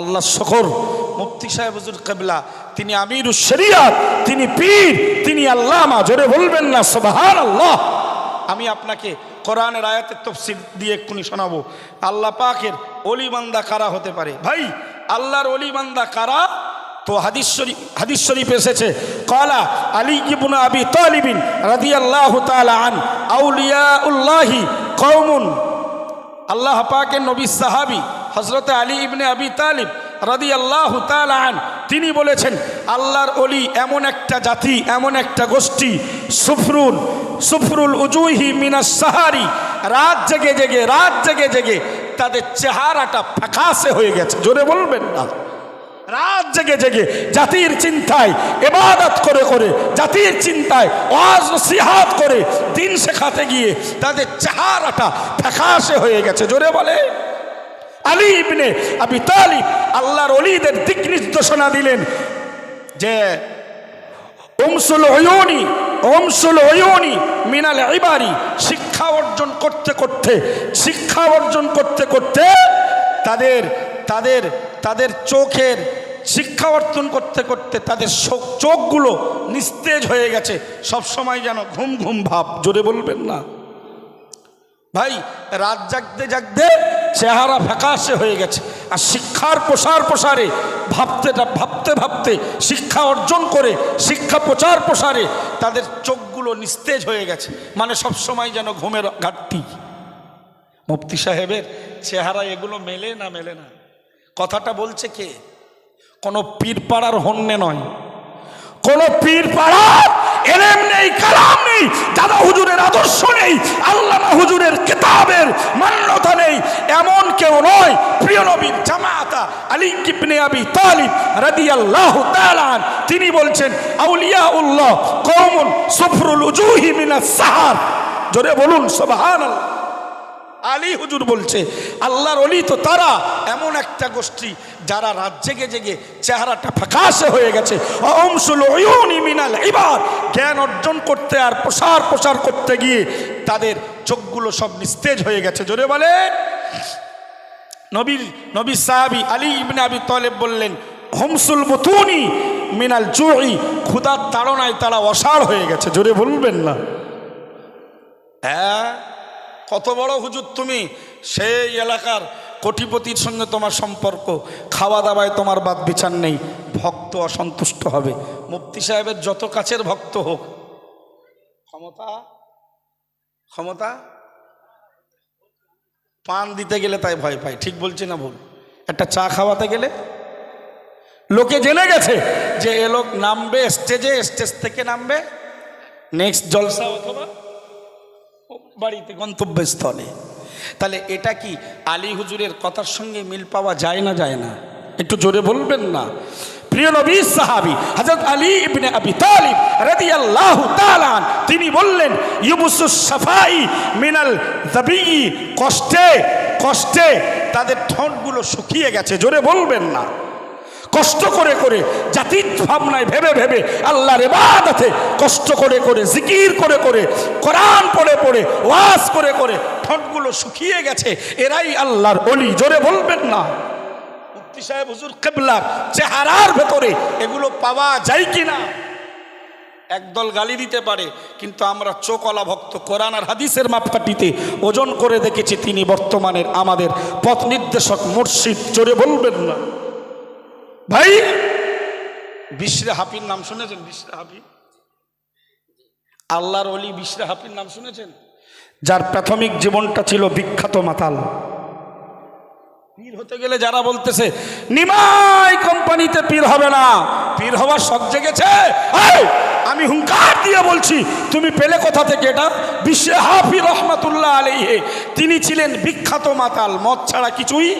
আল্লাহ শখর মুফতি সাহেব হুজুর কেবলা, তিনি আমির শরিয়াত তিনি পীর, তিনি আল্লামা, জোরে বলবেন না সোবাহান আল্লাহ আমি আপনাকে কোরআনের আয়াতের তফসিল দিয়ে এক্ষুনি শোনাবো। আল্লাহ পাকের অলি বান্দা কারা হতে পারে? ভাই, আল্লাহর অলি বান্দা কারা? তো হাদিস শরীফ হাদিস শরীফ এসেছে। কলা আলী ইবনে আবি তালিবিন রাদিয়াল্লাহু তাআলা আন, আউলিয়াউল্লাহি কওমুন। আল্লাহ পাকের নবী সাহাবি হজরত আলী ইবনে আবি তালিব রাদি আল্লাহ আন, তিনি বলেছেন, আল্লাহর অলি এমন একটা জাতি, এমন একটা গোষ্ঠী সুফরুল সুফরুল উজুহি মিনাস সাহারি, রাত জেগে জেগে, রাত জেগে জেগে তাদের চেহারাটা ফাঁকাশে হয়ে গেছে। জোরে বলবেন না। রাত জেগে জেগে জাতির চিন্তায় এবাদত করে করে, জাতির চিন্তায় ওয়াজ, নসিহাত করে দিন শেখাতে গিয়ে তাদের চেহারাটা ফ্যাকাশে হয়ে গেছে। জোরে বলে আলী ইবনে আবি তালিব আল্লাহর অলিদের দিক নির্দেশনা দিলেন যে ওমসুল ওয়নি ওমসুল ওয়নি মিনাল ইবারি, শিক্ষা অর্জন করতে করতে, শিক্ষা অর্জন করতে করতে তাদের তাদের তাদের চোখের শিক্ষা অর্জন করতে করতে তাদের চোখ- চোখগুলো নিস্তেজ হয়ে গেছে। সব সময় যেন ঘুম ঘুম ভাব, জোরে বলবেন না। ভাই, রাত জাগতে জাগতে চেহারা ফ্যাকাশে হয়ে গেছে। আর শিক্ষার প্রসার প্রসারে ভাবতে ভাবতে ভাবতে শিক্ষা অর্জন করে, শিক্ষা প্রচার প্রসারে তাদের চোখগুলো নিস্তেজ হয়ে গেছে। মানে সব সময় যেন ঘুমের ঘাটতি। মুফতি সাহেবের চেহারা এগুলো মেলে না মেলে না। কথাটা বলছে কে? কোনো পীর পাড়ার হন্যে নয়। কোন পীর পাড়ার এলেম নেই, কালাম নেই, দাদা হুজুরের আদর্শ নেই, আল্লামা হুজুরের কিতাবের মান্যতা নেই। প্রিয় নবীর জামাতা আলী কিবনে আবি তালিব রাদিয়াল্লাহু তাআলা। তিনি বলছেন আউলিয়া উল্লাহ কওমুন সুফরুল উজুহি মিনাস সাহার। জোরে বলুন, সুবহানাল্লাহ। আলী হুজুর বলছে, আল্লাহর অলি তো তারা, এমন একটা গোষ্ঠী যারা রাত জেগে জেগে চেহারাটা ফাঁকাশে হয়ে গেছে। মিনাল এবার জ্ঞান অর্জন করতে আর প্রসার প্রসার করতে গিয়ে তাদের চোখগুলো সব নিস্তেজ হয়ে গেছে। জোরে বলে নবীর, নবী সাহাবি আলী ইবনে আবি তলেব বললেন, হোমসুল বুতুনি মিনাল জুই। ক্ষুদার তাড়নায় তারা অসাড় হয়ে গেছে, জোরে বলবেন না। হ্যাঁ কত বড় হুজুর তুমি? সেই এলাকার কোটিপতির সঙ্গে তোমার সম্পর্ক খাওয়া দাওয়ায় তোমার বাদ বিচার নেই, ভক্ত অসন্তুষ্ট হবে। মুফতি সাহেবের যত কাছের ভক্ত হোক। ক্ষমতা? ক্ষমতা? পান দিতে গেলে তাই ভয় পায়। ঠিক বলছি না ভুল? একটা চা খাওয়াতে গেলে লোকে জেনে গেছে যে এ লোক নামবে স্টেজে, স্টেজ থেকে নামবে, নেক্সট জলসা অথবা বাড়িতে গন্তব্যস্থলে তাহলে এটা কি আলী হুজুরের কথার সঙ্গে মিল পাওয়া যায় না যায় না? একটু জোরে বলবেন না? প্রিয় নবী সাহাবি হযরত আলী ইবনে আবি তালিব রাদিয়াল্লাহু তাআলা আন, তিনি বললেন ইউবুসুস সাফাই মিনাল যাবি কষ্টে কষ্টে তাদের ঠোঁটগুলো শুকিয়ে গেছে জোরে বলবেন না। কষ্ট করে করে জাতির ভাবনায় ভেবে ভেবে আল্লাহর এবাদতে কষ্ট করে করে জিকির করে করে কোরআন পড়ে পড়ে ওয়াজ করে করে ঠোঁটগুলো শুকিয়ে গেছে এরাই আল্লাহর অলি জোরে বলবেন না। মুফতি সাহেব, হুজুর কেবলার চেহারার ভেতরে এগুলো পাওয়া যায় কি না একদল গালি দিতে পারে, কিন্তু আমরা চোকলা ভক্ত কোরআন আর হাদিসের মাপকাঠিতে ওজন করে দেখেছি, তিনি বর্তমানের আমাদের পথ নির্দেশক মুর্শিদ। জোরে বলবেন না। ভাই, বিশরে হাফির নাম শুনেছেন? বিশরে হাফি আল্লাহর অলি বিশ্রে হাফির নাম শুনেছেন? যার প্রাথমিক জীবনটা ছিল বিখ্যাত মাতাল। পীর হতে গেলে যারা বলতেছে, নিমাই কোম্পানিতে পীর হবে না, পীর হওয়ার শখ জেগেছে আমি হুঙ্কার দিয়ে বলছি, তুমি পেলে কোথা থেকে এটা? বিশ্বে হাফি রহমাতুল্লাহ আলাইহে, তিনি ছিলেন বিখ্যাত মাতাল, মদ ছাড়া কিছুই।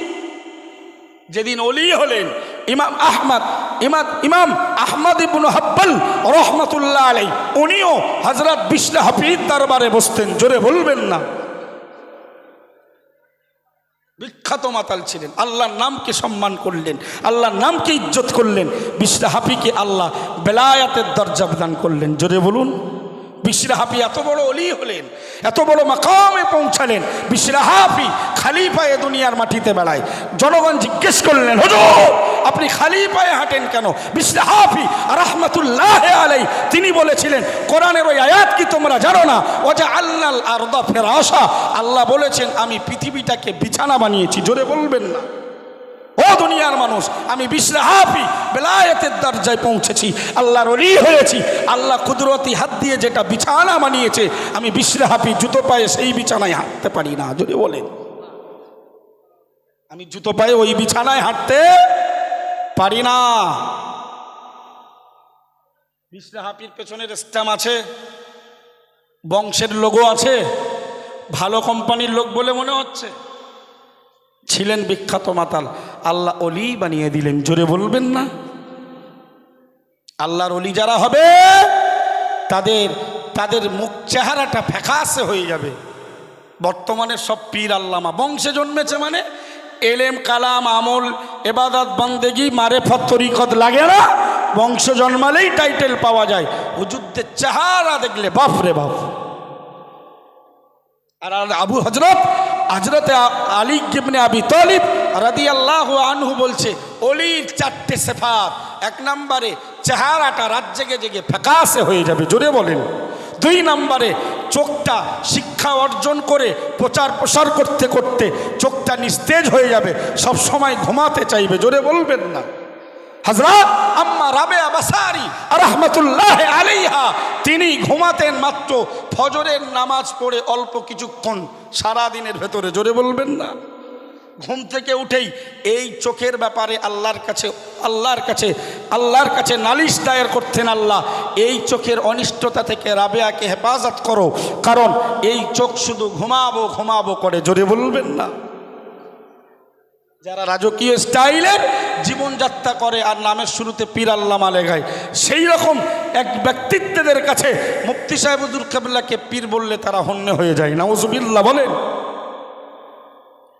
যেদিন অলি হলেন, ইমাম আহমদ, ইমাম ইমাম আহমদ ইবনু হাব্বাল রহমতুল্লাহ আলাই উনিও হজরত বিশলা হাফিজ দরবারে বসতেন, জোরে বলবেন না। বিখ্যাত মাতাল ছিলেন। আল্লাহর নামকে সম্মান করলেন, আল্লাহর নামকে ইজ্জত করলেন হাফিকে আল্লাহ বেলায়াতের দরজা প্রদান করলেন। জোরে বলুন বিশরাহাফি এত বড় অলি হলেন, এত বড় মাকামে পৌঁছালেন বিশরাহাফি খালি পায়ে দুনিয়ার মাটিতে বেড়ায়। জনগণ জিজ্ঞেস করলেন, হুজুর আপনি খালি পায়ে হাঁটেন কেন? বিশরাহাফি রহমতুল্লাহ আলাই তিনি বলেছিলেন, কোরআনের ওই আয়াত কি তোমরা জানো না? ও যে আল্লাহ আরদা ফেরাসা আল্লাহ বলেছেন, আমি পৃথিবীটাকে বিছানা বানিয়েছি, জোরে বলবেন না। ও দুনিয়ার মানুষ, আমি বিশ্রাহাফি বেলায়েতের দরজায় পৌঁছেছি, আল্লাহর অলি হয়েছি। আল্লাহ কুদরতি হাত দিয়ে যেটা বিছানা বানিয়েছে, আমি বিশ্রাহাফি জুতো পায়ে সেই বিছানায় হাঁটতে পারি না যদি বলেন। আমি জুতো পায়ে ওই বিছানায় হাঁটতে পারি না। বিশ্রাহাফির পেছনের স্ট্যাম আছে, বংশের লোগো আছে, ভালো কোম্পানির লোক বলে মনে হচ্ছে। ছিলেন বিখ্যাত মাতাল, আল্লাহ অলি বানিয়ে দিলেন, জোরে বলবেন না। আল্লাহর অলি যারা হবে, তাদের তাদের মুখ চেহারাটা ফ্যাকাশে হয়ে যাবে। বর্তমানে সব পীর আল্লামা, বংশে জন্মেছে মানে এলেম, কালাম, আমল এবাদত বন্দেগি, মারে তরিকত লাগে না? বংশ জন্মালেই টাইটেল পাওয়া যায়। হুজুরদের চেহারা দেখলে বাপ রে বাপ। আর আর আবু হজরত হজরত আলী গিবনে আবি তলিব রাদি আল্লাহ আনহু বলছে, অলির চারটে সেফাত। এক নম্বরে, চেহারাটা রাত জেগে জেগে ফ্যাকাশে হয়ে যাবে, জোরে বলেন। দুই নম্বরে চোখটা শিক্ষা অর্জন করে প্রচার প্রসার করতে করতে চোখটা নিস্তেজ হয়ে যাবে। সব সময় ঘুমাতে চাইবে, জোরে বলবেন না। হজরত আম্মা রাবে আবাসারি রহমতুল্লাহ আলিহা তিনি ঘুমাতেন মাত্র ফজরের নামাজ পড়ে অল্প কিছুক্ষণ সারাদিনের ভেতরে, জোরে বলবেন না। ঘুম থেকে উঠেই এই চোখের ব্যাপারে আল্লাহর কাছে আল্লাহর কাছে আল্লাহর কাছে নালিশ দায়ের করতেন আল্লাহ। এই চোখের অনিষ্টতা থেকে রাবেয়াকে হেফাজত করো, কারণ এই চোখ শুধু ঘুমাবো ঘুমাবো করে। জোরে বলবেন না। যারা রাজকীয় স্টাইলের জীবনযাত্রা করে আর নামের শুরুতে পীর আল্লামা লেখায় সেই রকম এক ব্যক্তিত্বদের কাছে মুফতি সাহেবুদ্দুল কাবলাকে পীর বললে তারা হন্য হয়ে যায়। না নাউজুবিল্লাহ, বলেন।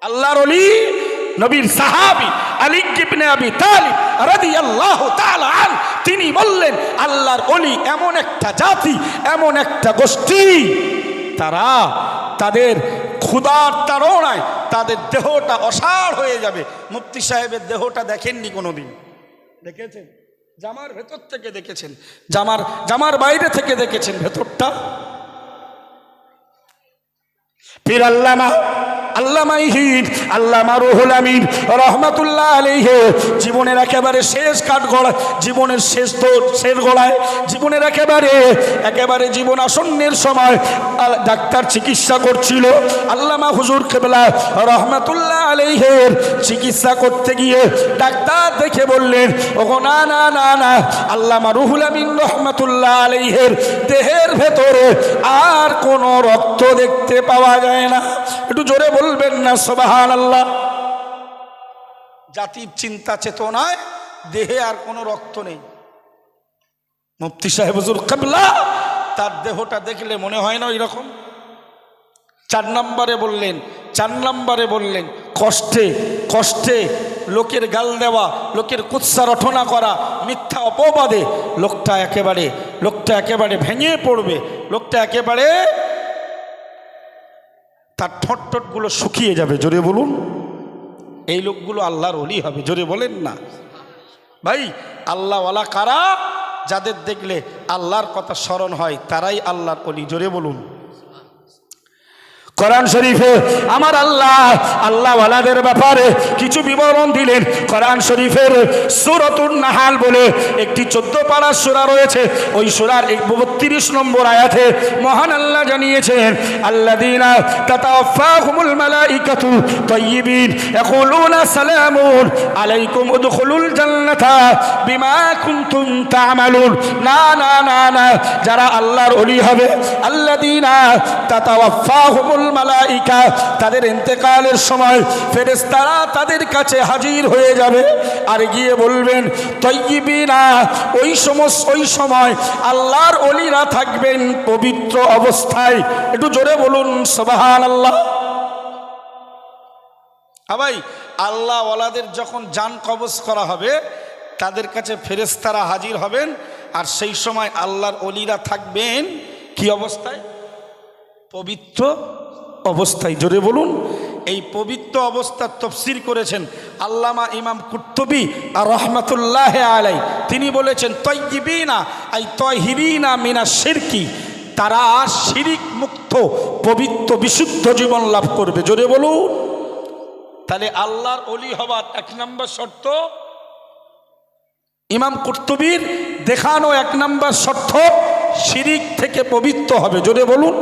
আল্লাহর অলি নবীর সাহাবি আলী ইবনে আবি তালিব রাদিয়াল্লাহু তাআলা আন, তিনি বললেন, আল্লাহর অলি এমন একটা জাতি, এমন একটা গোষ্ঠী, তারা তাদের ক্ষুধার তাড়নায় তাদের দেহটা অসাড় হয়ে যাবে। মুফতি সাহেবের দেহটা দেখেননি কোনোদিন। দেখেছেন? জামার ভেতর থেকে দেখেছেন। জামার জামার বাইরে থেকে দেখেছেন ভেতরটা। ফির আল্লামা আল্লামা ইহিদ আল্লামা রুহুল আমিন, রহমাতুল্লাহ আলাইহি। জীবনের একেবারে শেষ কাঠ গড়ায়, জীবনের শেষ তো শেষ গড়ায়, জীবনের একেবারে একেবারে জীবন আসন্নের সময় ডাক্তার চিকিৎসা করছিল। আল্লামা হুজুর কেবলা রহমাতুল্লাহ আলাইহের চিকিৎসা করতে গিয়ে ডাক্তার দেখে বললেন, ওগো না না না না, আল্লামা রুহুল আমিন রহমাতুল্লাহ আলাইহের দেহের ভেতরে আর কোনো রক্ত দেখতে পাওয়া যায় না। একটু জোরে বলবেন না সোবাহান আল্লাহ জাতির চিন্তা চেতনায় দেহে আর কোনো রক্ত নেই। মুফতি সাহেব হুজুর কাবলা, তার দেহটা দেখলে মনে হয় না এরকম চার নম্বরে বললেন, চার নম্বরে বললেন, কষ্টে কষ্টে লোকের গাল দেওয়া, লোকের কুৎসা রটনা করা, মিথ্যা অপবাদে লোকটা একেবারে লোকটা একেবারে ভেঙে পড়বে, লোকটা একেবারে তার ঠোঁট ঠোঁটগুলো শুকিয়ে যাবে, জোরে বলুন। এই লোকগুলো আল্লাহর অলি হবে, জোরে বলেন না। ভাই, আল্লাহওয়ালা কারা? যাদের দেখলে আল্লাহর কথা স্মরণ হয়, তারাই আল্লাহর অলি জোরে বলুন। কোরআন শরীফে আমার আল্লাহ আল্লাহ আল্লাহওয়ালাদের ব্যাপারে কিছু বিবরণ দিলেন। কোরআন শরীফের সুরতুন নাহাল বলে একটি চোদ্দ পাড়ার সুরা রয়েছে। ওই সুরার বত্রিশ নম্বর আয়াতে মহান আল্লাহ জানিয়েছেন আল্লাহ দিনা তাতাফাহুমুল মালাইকাতু তাইয়িবিন ইয়াকুলুনা সালামুন আলাইকুম উদখুলুল জান্নাতা বিমা কুনতুম তা'মালুন। না না না না, যারা আল্লাহর ওলি হবে, আল্লাযীনা তাতাওয়াফাহুমুল মালাইকা তাদের ইন্তেকালের সময় ফেরেশতারা তাদের কাছে হাজির হয়ে যাবে আর গিয়ে বলবেন তৈবিনা ওই সমস্ত ওই সময় আল্লাহর অলিরা থাকবেন পবিত্র অবস্থায়। একটু জোরে বলুন সবাহান আল্লাহ ভাই আল্লাহ ওয়ালাদের যখন যান কবজ করা হবে, তাদের কাছে ফেরেস্তারা হাজির হবেন, আর সেই সময় আল্লাহর অলিরা থাকবেন, কি অবস্থায়? পবিত্র অবস্থায় জোরে বলুন। এই পবিত্র অবস্থার তফসির করেছেন আল্লামা ইমাম কুর্তবি আর রহমতুল্লাহ আলাই তিনি বলেছেন তৈবিনা আই তহিবিনা মিনা শিরকি। তারা শিরিক মুক্ত পবিত্র বিশুদ্ধ জীবন লাভ করবে। জোরে বলুন। তাহলে আল্লাহর অলি হবার এক নম্বর শর্ত? ইমাম কুর্তুবীর দেখানো এক নম্বর শর্ত শিরিক থেকে পবিত্র হবে। জোরে বলুন।